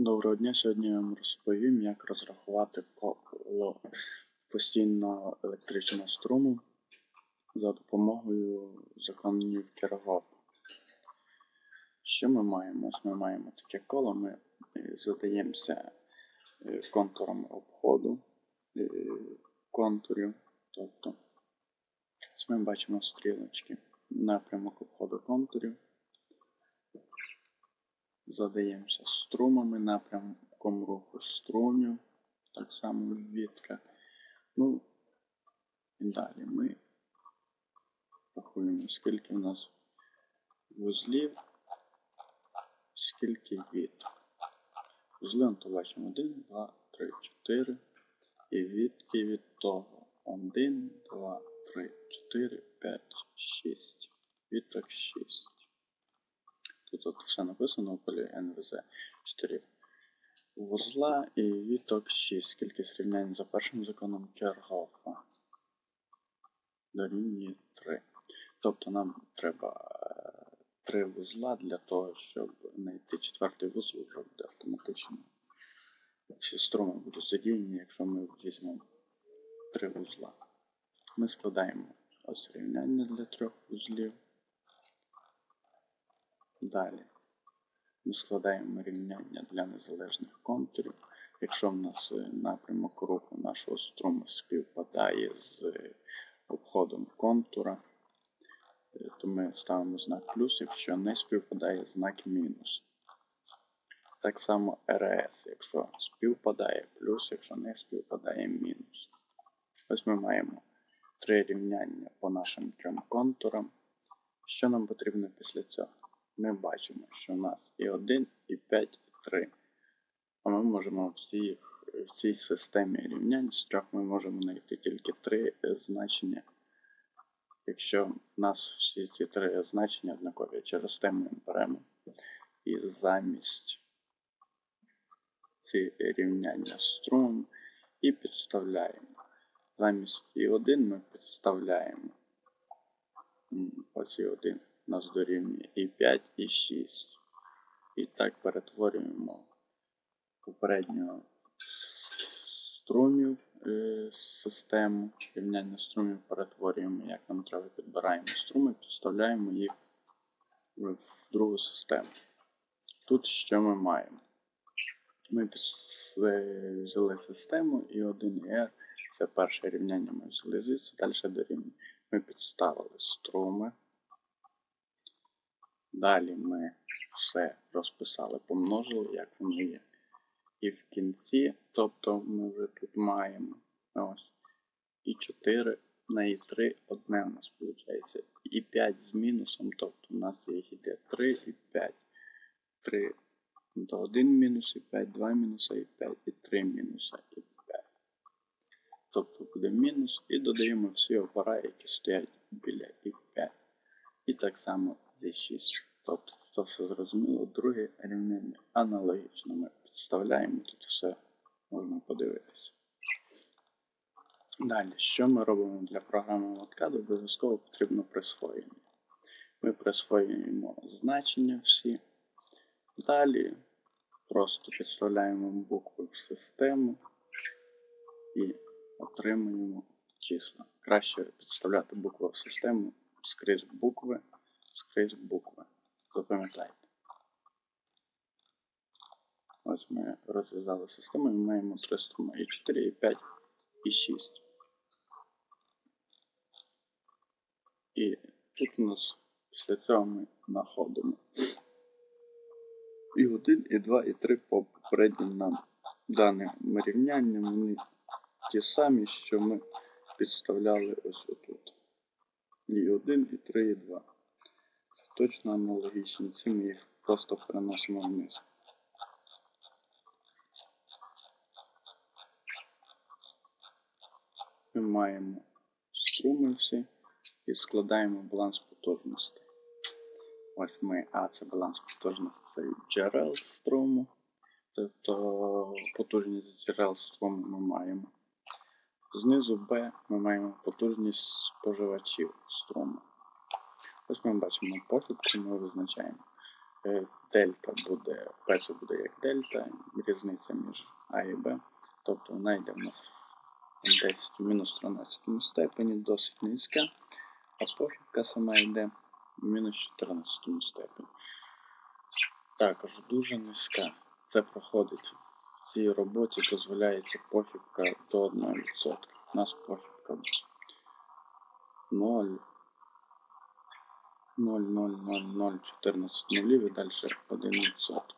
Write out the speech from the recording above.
Доброго дня! Сьогодні я вам розповім, як розрахувати коло постійного електричного струму за допомогою законів Кіргофа. Що ми маємо? Ось ми маємо таке коло, ми е, задаємося е, контуром обходу е, контурів. Тобто ось ми бачимо стрілочки, напрямок обходу контурів задаємося струмами, напрямком руху струмів, так само в відках. Ну, і далі ми рахуємо, скільки в нас вузлів, скільки від. Вузли, то бачимо 1, 2, 3, 4. І відки від того 1, 2, 3, 4, 5, 6. Відток 6. Тут от все написано в полі НВЗ 4 вузла і віток 6. Кількість рівнянь за першим законом Кергофа. Дорівнює 3. Тобто нам треба 3 вузла для того, щоб знайти четвертий вузол вже буде автоматично. Всі струми будуть задіяні, якщо ми візьмемо 3 вузла. Ми складаємо ось рівняння для трьох вузлів. Далі ми складаємо рівняння для незалежних контурів. Якщо в нас е, напрямок руху нашого струму співпадає з обходом контура, е, то ми ставимо знак плюс, якщо не співпадає знак мінус. Так само РС, якщо співпадає плюс, якщо не співпадає мінус. Ось ми маємо три рівняння по нашим трьом контурам. Що нам потрібно після цього? Ми бачимо, що у нас і 1, і 5, і 3. А ми можемо в цій, в цій системі рівнянь з трьох ми можемо знайти тільки три значення. Якщо в нас всі ці три значення однакові, через те ми беремо і замість ці рівняння струм і підставляємо. Замість і 1 ми підставляємо оці 1 нас дорівнює і 5, і 6. І так перетворюємо попередньо струмів е, систему. Рівняння струмів перетворюємо, як нам треба, підбираємо струми, підставляємо їх в другу систему. Тут що ми маємо? Ми взяли систему і 1 R. Це перше рівняння ми взяли звідси, далі дорівнює. Ми підставили струми. Далі ми все розписали, помножили, як воно є. І в кінці, тобто ми вже тут маємо ось і 4 на і 3 одне у нас виходить. І 5 з мінусом, тобто у нас їх йде 3 і 5. 3 до 1 мінус і 5, 2 мінуса і 5, і 3 мінуса і 5. Тобто буде мінус і додаємо всі опора, які стоять біля і 5. І так само зі 6. Це все зрозуміло. Друге рівняння аналогічно ми підставляємо, тут все можна подивитися. Далі, що ми робимо для програми MATCAD? Обов'язково потрібно присвоєння. Ми присвоюємо значення всі. Далі просто підставляємо букви в систему і отримуємо числа. Краще підставляти букви в систему скрізь букви, скрізь букви. Запам'ятайте. Ось ми розв'язали систему і маємо три струми і 4, і 5, і 6. І тут у нас після цього ми знаходимо і 1, і 2, і 3 по попереднім нам даним рівнянням вони ті самі, що ми підставляли ось отут. І 1, і 3, і 2. Точно аналогічні. Ці ми їх просто переносимо вниз. Ми маємо струми всі і складаємо баланс потужності. Ось ми, а це баланс потужності джерел струму. Тобто потужність джерел струму ми маємо. Знизу B ми маємо потужність споживачів струму. Ось ми бачимо похід, що ми визначаємо. Е, дельта буде, перше буде як дельта, різниця між А і Б. Тобто вона йде в нас в 10 в мінус 13 степені, досить низька, а похибка сама йде в мінус 14 степені. Також дуже низька. Це проходить в цій роботі, дозволяється похибка до 1%. У нас похибка 0, 0, 0, 0, 0, 14 нулів і далі 1%.